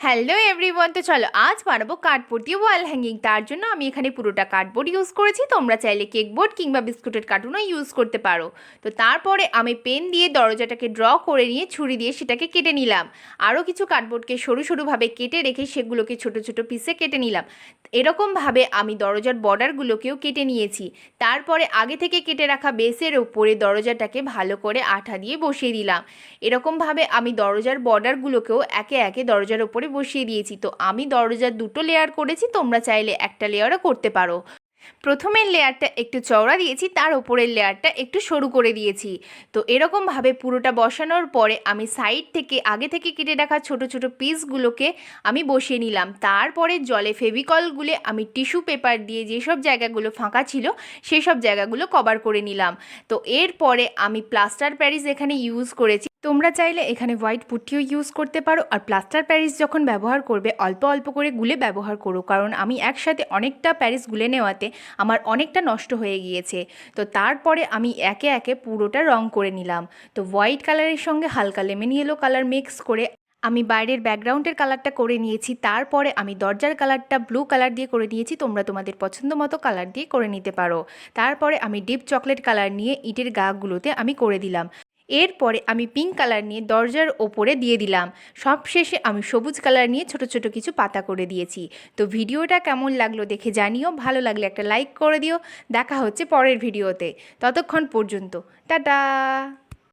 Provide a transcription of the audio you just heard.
Hello everyone তো চলো, আজ বানাবো কার্ডবোর্ড দিয়ে ওয়াল হ্যাঙ্গিং তার জন্য আমি এখানে পুরোটা কার্ডবোর্ড ইউজ করেছি। তোমরা চাইলে কেক বোর্ড কিংবা বিস্কুটের কার্টুনও ইউজ করতে পারো। তো তারপরে আমি পেন দিয়ে দরজাটাকে ড্র করে নিয়ে ছুরি দিয়ে সেটাকে কেটে নিলাম। আরও কিছু কার্ডবোর্ডকে সরু সরুভাবে কেটে রেখে সেগুলোকে ছোট ছোট পিসে কেটে নিলাম। এরকমভাবে আমি দরজার বর্ডারগুলোকেও কেটে নিয়েছি। তারপরে আগে থেকে কেটে রাখা বেসের ওপরে দরজাটাকে ভালো করে আঠা দিয়ে বসিয়ে দিলাম। এরকমভাবে আমি দরজার বর্ডারগুলোকেও একে একে দরজার ওপরে বসিয়ে দিয়েছি। তো আমি দরজার দুটো লেয়ার করেছি, তোমরা চাইলে একটা লেয়ারও করতে পারো। প্রথমের লেয়ারটা একটু চওড়া দিয়েছি, তার ওপরের লেয়ারটা একটু সরু করে দিয়েছি। তো এরকমভাবে পুরোটা বসানোর পরে আমি সাইড থেকে, আগে থেকে কেটে রাখা ছোট ছোট পিসগুলোকে আমি বসিয়ে নিলাম। তারপরে জলে ফেভিকল গুলে আমি টিস্যু পেপার দিয়ে যেসব জায়গাগুলো ফাঁকা ছিল সেই সব জায়গাগুলো কভার করে নিলাম। তো এরপরে আমি প্লাস্টার প্যারিস এখানে ইউজ করেছি। তোমরা চাইলে এখানে হোয়াইট পুট্টিও ইউজ করতে পারো আর প্লাস্টার প্যারিস যখন ব্যবহার করবে, অল্প অল্প করে গুলে ব্যবহার করো। কারণ আমি একসাথে অনেকটা প্যারিস গুলে নেওয়াতে আমার অনেকটা নষ্ট হয়ে গিয়েছে। তো তারপরে আমি একে একে পুরোটা রং করে নিলাম। তো হোয়াইট কালারের সঙ্গে হালকা লেমন ইয়েলো কালার মিক্স করে আমি বাইরের ব্যাকগ্রাউন্ডের কালারটা করে নিয়েছি। তারপরে আমি দরজার কালারটা ব্লু কালার দিয়ে করে নিয়েছি। তোমরা তোমাদের পছন্দ মতো কালার দিয়ে করে নিতে পারো। তারপরে আমি ডিপ চকলেট কালার নিয়ে ইটের গাগুলোতে আমি করে দিলাম। এরপরে আমি পিঙ্ক কালার নিয়ে দরজার ওপরে দিয়ে দিলাম। সব শেষে আমি সবুজ কালার নিয়ে ছোট ছোট কিছু পাতা করে দিয়েছি। তো ভিডিওটা কেমন লাগল দেখে জানিও, ভালো লাগলে একটা লাইক করে দিও। দেখা হচ্ছে পরের ভিডিওতে। ততক্ষণ পর্যন্ত, টাটা!